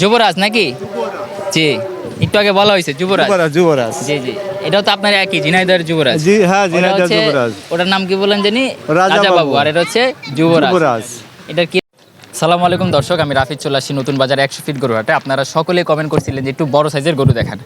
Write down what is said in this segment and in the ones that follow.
যুবরাজ নাকি? জি একটু আগে বলা হয়েছে যুবরাজ। যুবরাজ জি জি এটাও তো আপনার একই ঝিনাইদহের যুবরাজ। জি হ্যাঁ হচ্ছে- যুবরাজ। ওটার নাম কি বলেন জানি? রাজা বাবু। আর এটা হচ্ছে যুবরাজ। এটা কি সালামু আলাইকুম দর্শক আমি রাফিজ চলে আসছি নতুন বাজারে একশো ফিট গরু হাটে। আপনারা সকলে কমেন্ট করছিলেন যে একটু বড় সাইজের গরু দেখান।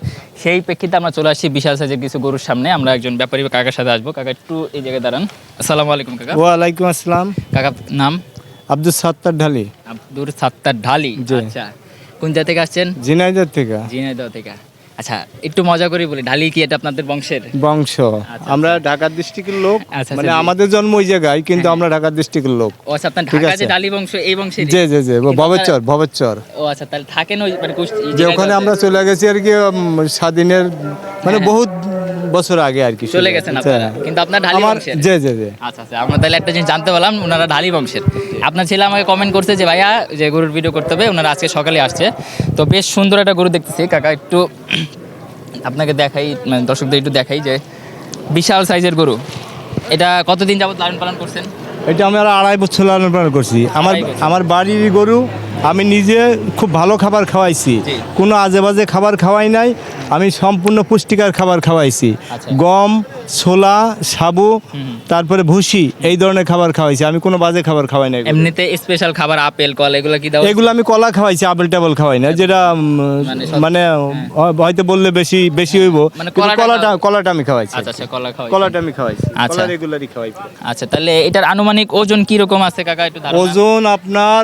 সেই প্রেক্ষিতে আমরা চলে আসছি বিশাল সাইজের কিছু গরুর সামনে। আমরা একজন ব্যাপারী কাকার সাথে আসব। কাকা একটু এই জায়গায় দাঁড়ান। আসসালামু আলাইকুম কাকা। ওয়ালাইকুম আসসালাম। কাকা নাম? আব্দুল সাত্তার ঢালি। আব্দুর সাত্তার ঢালি। আচ্ছা। কোন জায়গা থেকে আসছেন? ঝিনাইদহ থেকে। ঝিনাইদহ থেকে। আচ্ছা একটু মজা করে বলি ঢালি কি এটা আপনাদের বংশের? বংশ। আচ্ছা, আমরা ঢাকা ডিস্ট্রিক্টের লোক আচ্ছা, মানে আচ্ছা। আমাদের জন্ম ওই জায়গায় কিন্তু আমরা ঢাকার ডিস্ট্রিক্টের লোক। ও আচ্ছা আপনার ঢাকা যে। ঢালি বংশ এই বংশের জি জি জি ভবেচ্চর ভবেচ্চর ও আচ্ছা তাহলে থাকেন ওই মানে যে ওখানে আমরা চলে গেছি আর কি স্বাধীনের মানে বহুত বছর আগে আর কি হ্যাঁ, চলে গেছেন আপনারা। কিন্তু আপনার ঢালি বংশের। জি জি জি। আচ্ছা আচ্ছা আমরা তাহলে একটা জিনিস জানতে পারলাম ওনারা ঢালি বংশের। আপনার ছেলে আমাকে কমেন্ট করছে যে ভাইয়া যে গরুর ভিডিও করতে হবে ওনারা আজকে সকালে আসছে। তো বেশ সুন্দর একটা গরু দেখতেছি। কাকা একটু আপনাকে দেখাই মানে দর্শকদের একটু দেখাই যে বিশাল সাইজের গরু। এটা কতদিন যাবত লালন পালন করছেন? এটা আমি আড়াই বছর লালন পালন করছি। আমার আমার বাড়ির গরু আমি নিজে খুব ভালো খাবার খাওয়াইছি। কোনো আজে বাজে খাবার খাওয়াই নাই আমি সম্পূর্ণ পুষ্টিকর খাবার খাওয়াইছি। আচ্ছা। গম ছোলা সাবু তারপরে ভুসি এই ধরনের খাবার খাওয়াইছি। আমি কোনো বাজে খাবার খাওয়াই নাই এমনিতে স্পেশাল খাবার আপেল কল এগুলো কি দাও এগুলো আমি কলা খাওয়াইছি আপেল টাবল খাওয়াই না যেটা মানে মানে হয়তো বললে বেশি বেশি হইব। মানে কলাটা কলাটা আমি খাওয়াইছি। আচ্ছা আচ্ছা কলা খাওয়া কলাটা আমি খাওয়াইছি। আচ্ছা। রেগুলারই খাওয়াইছি। আচ্ছা তাহলে এটার আনুমানিক ওজন কি রকম আছে কাকা একটু ধারণা? ওজন আপনার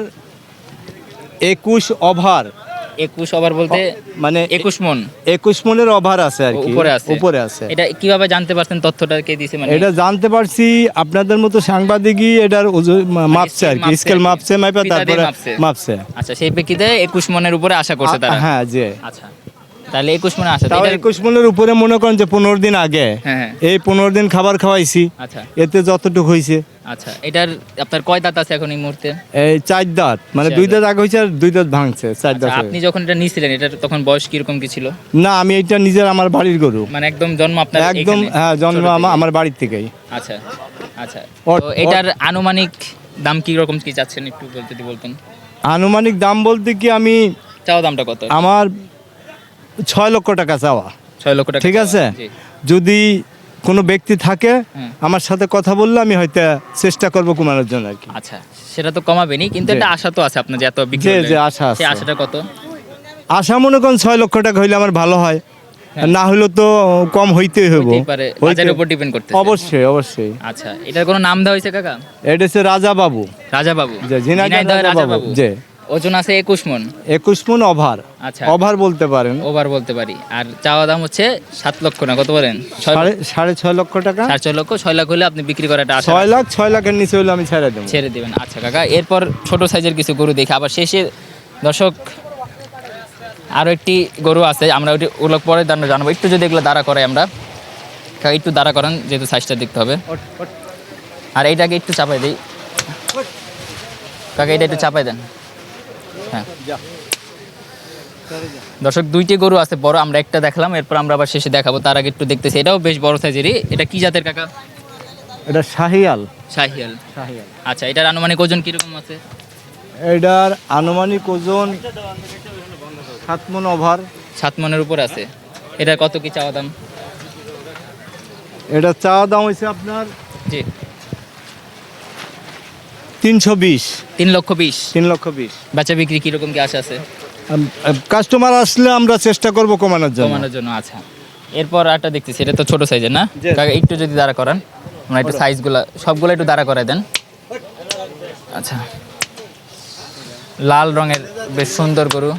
একুশ ওভার। একুশ ওভার বলতে মানে একুশ মন। একুশ মনের ওভার আছে আর কি। উপরে আছে। উপরে আছে। এটা কীভাবে জানতে পারছেন তথ্যটা কে দিছে মানে? এটা জানতে পারছি আপনাদের মতো সাংবাদিকই এটার মাপছে আর কি। স্কেল মাপছে মাইপা তারপরে মাপছে। মাপছে। আচ্ছা সেই প্রেক্ষিতে একুশ মনের উপরে আশা করছে তারা। হ্যাঁ যে। আচ্ছা। তাহলে একুশ মনে আছে তাও একুশ মনের উপরে মনে করেন যে পনেরো দিন আগে। হ্যাঁ হ্যাঁ। এই পনেরো দিন খাবার খাওয়াইছি। আচ্ছা। এতে যতটুকু হয়েছে আচ্ছা এটার আপনার কয় দাঁত আছে এখন এই মুহূর্তে? এই চার দাঁত। মানে দুই দাঁত। দাঁত। আগে হয়েছে আর দুই দাঁত ভাঙছে চার দাঁত আচ্ছা, আপনি যখন এটা নিছিলেন এটার তখন বয়স কীরকম কি ছিল? না আমি এটা নিজের আমার বাড়ির গরু। মানে একদম জন্ম আপনার একদম হ্যাঁ জন্ম? আমার বাড়ির থেকেই। আচ্ছা আচ্ছা। তো এটার আনুমানিক দাম কি রকম কি চাচ্ছেন একটু যদি বলতেন? আনুমানিক দাম বলতে কি আমি চাও দামটা কত? আমার ছয় লক্ষ টাকা চাওয়া। ছয় লক্ষ টাকা ঠিক আছে? যদি কোনো ব্যক্তি থাকে আমার সাথে কথা বললে আমি হয়তো চেষ্টা করব কমানোর জন্য আর কি। আচ্ছা সেটা তো কমাবেনি কিন্তু জি। একটা আশা তো আছে আপনার যে এত বিক্রি জি। জি, আশা আছে। আশাটা কত? আশা মনে করেন ছয় লক্ষ টাকা হইলে আমার ভালো হয়। হ্যাঁ। না হলে তো কম হইতেই হইব। বাজারের উপর ডিপেন্ড করতে অবশ্যই অবশ্যই। আচ্ছা এটার কোনো নাম দেওয়া হয়েছে কাকা? এটা হচ্ছে রাজা বাবু রাজা বাবু যে ঝিনাইদহ রাজা বাবু, বাবু যে। ওজন আছে একুশ মন। একুশ মন ওভার। আচ্ছা। ওভার বলতে পারেন। ওভার বলতে পারি। আর চাওয়া দাম হচ্ছে সাত লক্ষ না কত বলেন? সাড়ে ছয় লক্ষ টাকা? সাড়ে ছয় লক্ষ ছয় লাখ হলে আপনি বিক্রি করাটা ছয় লাখ ছয় লাখের নিচে হলে আমি ছেড়ে দেবো। ছেড়ে দেবেন। আচ্ছা কাকা এরপর ছোট সাইজের কিছু গরু দেখি। আবার শেষে দর্শক আরও একটি গরু আছে আমরা ওটি ওগুলো পরে দাঁড়ানো জানব। একটু যদি এগুলো দাঁড়া করাই আমরা। কাকা একটু দাঁড়া করান যেহেতু সাইজটা দেখতে হবে। আর এইটাকে একটু চাপাই দিই। কাকা এটা একটু চাপাই দেন। হ্যাঁ। দর্শক দুইটি গরু আছে বড় আমরা একটা দেখলাম এরপর আমরা আবার শেষে দেখাবো তার আগে একটু দেখতেছি এটাও বেশ বড় সাইজেরই। এটা কি জাতের কাকা? এটা শাহিয়াল। শাহিয়াল। শাহিয়াল। আচ্ছা এটার আনুমানিক ওজন কীরকম আছে? এটার আনুমানিক ওজন সাত মন ওভার। সাত মনের উপর আছে। এটার কত কি চাওয়া দাম? এটা চাওয়া দাম হয়েছে আপনার জি। তিনশো বিশ। তিন লক্ষ বিশ। তিন লক্ষ বিশ। বেচা বিক্রি কীরকম কি আশা আছে? কাস্টমার আসলে আমরা চেষ্টা করব কমানোর জন্য। কমানোর জন্য আচ্ছা। এরপর একটা দেখতেছি এটা তো ছোট সাইজের না। একটু যদি দাঁড়া করান। আমরা একটু সাইজগুলো সবগুলো একটু দাঁড়া করাই দেন। আচ্ছা। লাল রঙের বেশ সুন্দর গরু।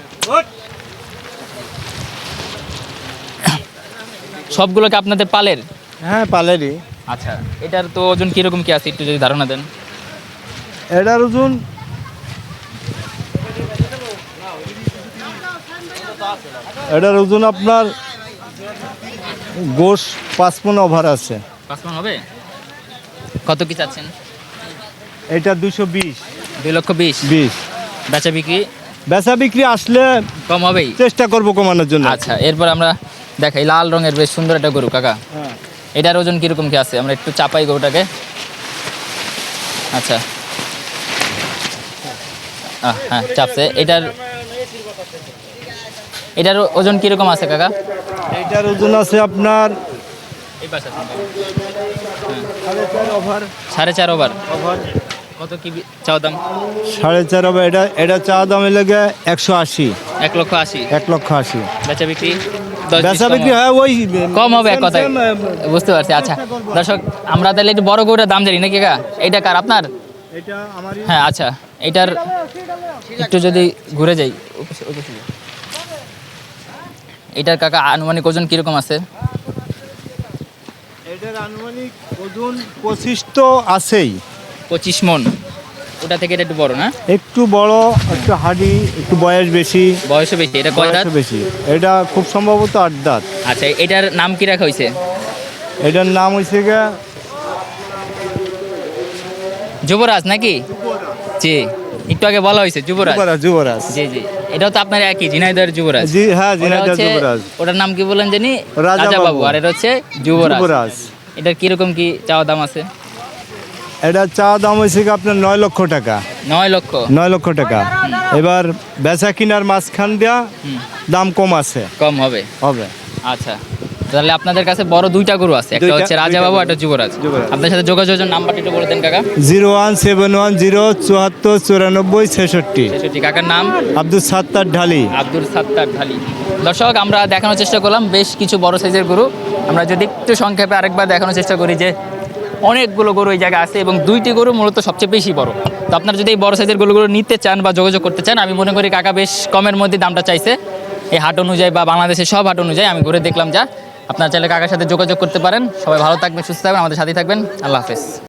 সবগুলোকে আপনাদের পালের? হ্যাঁ পালেরই। আচ্ছা। এটার তো ওজন কীরকম কি আছে একটু যদি ধারণা দেন। এটার ওজন? এটার ওজন আপনার গোশ পাঁচ মন ওভার আছে। হবে? কত কি চাচ্ছেন? এটা দুশো বিশ। দুই লক্ষ বিশ। বিশ। বেচা বিক্রি? বেচা বিক্রি আসলে কম হবেই? চেষ্টা করব কমানোর জন্য। আচ্ছা এরপর আমরা দেখাই লাল রঙের বেশ সুন্দর একটা গরু কাকা। হ্যাঁ। এটার ওজন কীরকম কি আছে? আমরা একটু চাপাই গরুটাকে। আচ্ছা হ্যাঁ চাপছে। এটার এটার ওজন কীরকম আছে কাকা? এইটার ওজন আছে আপনার সাড়ে চার ওভার। সাড়ে চার ওভার? ওভার। কত কি চাও দাম? সাড়ে চার ওভার এটা এটা চা দামে লেগে একশো আশি। এক লক্ষ আশি। এক লক্ষ আশি। বেচা বিক্রি? বেচা বিক্রি হয় ওই কম হবে এক কথায়। বুঝতে পারছি। আচ্ছা দর্শক আমরা তাহলে একটু বড় গরুটার দাম জানি নাকি কাকা? এইটা কার আপনার? এটা হ্যাঁ আচ্ছা। এটার একটু যদি ঘুরে যাই। এটার কাকা আনুমানিক ওজন কীরকম আছে? এটার আনুমানিক ওজন পঁচিশ তো আছেই। পঁচিশ মন। ওটা থেকে এটা একটু বড় না? একটু বড় একটু হাডি একটু বয়স বেশি। বয়সও বেশি। এটা কয় দাঁত? বেশি। এটা খুব সম্ভবত আট দাঁত। আচ্ছা এটার নাম কি রাখা হয়েছে এটার নাম হয়েছে যুবরাজ নাকি? জি। একটু আগে বলা হয়েছে যুবরাজ। যুবরাজ যুবরাজ। জি জি। এটাও তো আপনার একই ঝিনাইদহের যুবরাজ। জি হ্যাঁ ওটা জিনাইদা যুবরাজ। ওটার নাম কি বলেন জানি? রাজা বাবু। আর এটা হচ্ছে যুবরাজ। যুবরাজ। এটার কীরকম কি চাওয়া দাম আছে? এটা চা দাম হয়েছে আপনার নয় লক্ষ টাকা। নয় লক্ষ। নয় লক্ষ টাকা। এবার বেচা কিনার মাঝখান দিয়া দাম কম আছে। কম হবে। হবে। আচ্ছা। তাহলে আপনাদের কাছে বড় দুইটা গরু আছে। একটা হচ্ছে রাজা বাবু। একটা যুবরাজ। যুবরাজ। আপনার সাথে যোগাযোগের নাম্বারটা একটু বলে দেন কাকা। Zero one seven one zero চুয়াত্তর চুরানব্বই ছেষট্টি। ছেষট্টি কাকার নাম? আব্দুল সাত্তার ঢালি। আব্দুল সাত্তার ঢালি। দর্শক আমরা দেখানোর চেষ্টা করলাম বেশ কিছু বড় সাইজের গরু। আমরা যদি একটু সংক্ষেপে আরেকবার দেখানোর চেষ্টা করি যে অনেকগুলো গরু এই জায়গায় আছে এবং দুইটি গরু মূলত সবচেয়ে বেশি বড়। তো আপনারা যদি এই বড় সাইজের গরুগুলো নিতে চান বা যোগাযোগ করতে চান আমি মনে করি কাকা বেশ কমের মধ্যে দামটা চাইছে। এই হাট অনুযায়ী বা বাংলাদেশের সব হাট অনুযায়ী আমি ঘুরে দেখলাম যা। আপনারা চাইলে কাকার সাথে যোগাযোগ করতে পারেন। সবাই ভালো থাকবেন, সুস্থ থাকবেন, আমাদের সাথেই থাকবেন। আল্লাহ হাফেজ।